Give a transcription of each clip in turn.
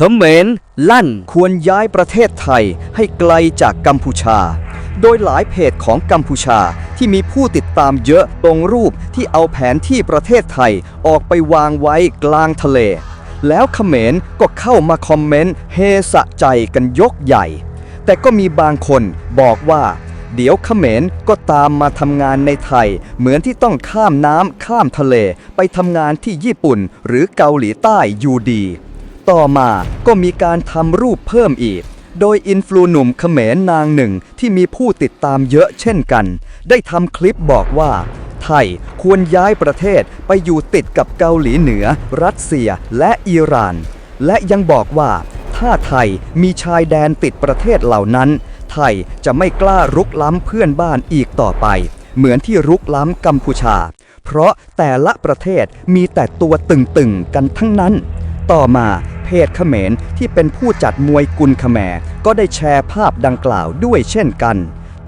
เขมรลั่นควรย้ายประเทศไทยให้ไกลจากกัมพูชา โดยหลายเพจของกัมพูชาที่มีผู้ติดตามเยอะตรงรูปที่เอาแผนที่ประเทศไทยออกไปวางไว้กลางทะเล แล้วเขมรก็เข้ามาคอมเมนต์เฮสะใจกันยกใหญ่ แต่ก็มีบางคนบอกว่า เดี๋ยวเขมรก็ตามมาทำงานในไทย เหมือนที่ต้องข้ามน้ำข้ามทะเล ไปทำงานที่ญี่ปุ่นหรือเกาหลีใต้อยู่ดี ต่อมาก็มีการทำรูปเพิ่มอีก โดยอินฟลูหนุ่มเขมรนางหนึ่งที่มีผู้ติดตามเยอะเช่นกัน ได้ทำคลิปบอกว่า ไทยควรย้ายประเทศไปอยู่ติดกับเกาหลีเหนือ รัสเซียและอิหร่าน และยังบอกว่าถ้าไทยมีชายแดนติดประเทศเหล่านั้น ไทยจะไม่กล้ารุกล้ำเพื่อนบ้านอีกต่อไป เหมือนที่รุกล้ำกัมพูชา เพราะแต่ละประเทศมีแต่ตัวตึงๆกันทั้งนั้น ต่อมา เพจเขมรที่เป็นผู้จัดมวยกุลเขมรก็ได้แชร์ภาพดังกล่าวด้วยเช่นกัน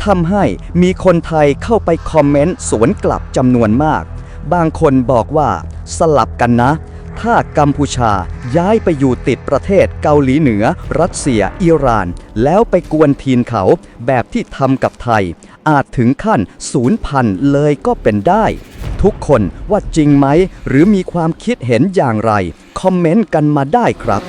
ทำให้มีคนไทยเข้าไปคอมเมนต์สวนกลับจำนวนมาก บางคนบอกว่าสลับกันนะ ถ้ากัมพูชาย้ายไปอยู่ติดประเทศเกาหลีเหนือ รัสเซีย อิหร่าน แล้วไปกวนทีนเขาแบบที่ทำกับไทย อาจถึงขั้นศูนย์พันเลยก็เป็นได้ ทุกคนว่าจริงไหม หรือมีความคิดเห็นอย่างไร คอมเมนต์กันมาได้ครับ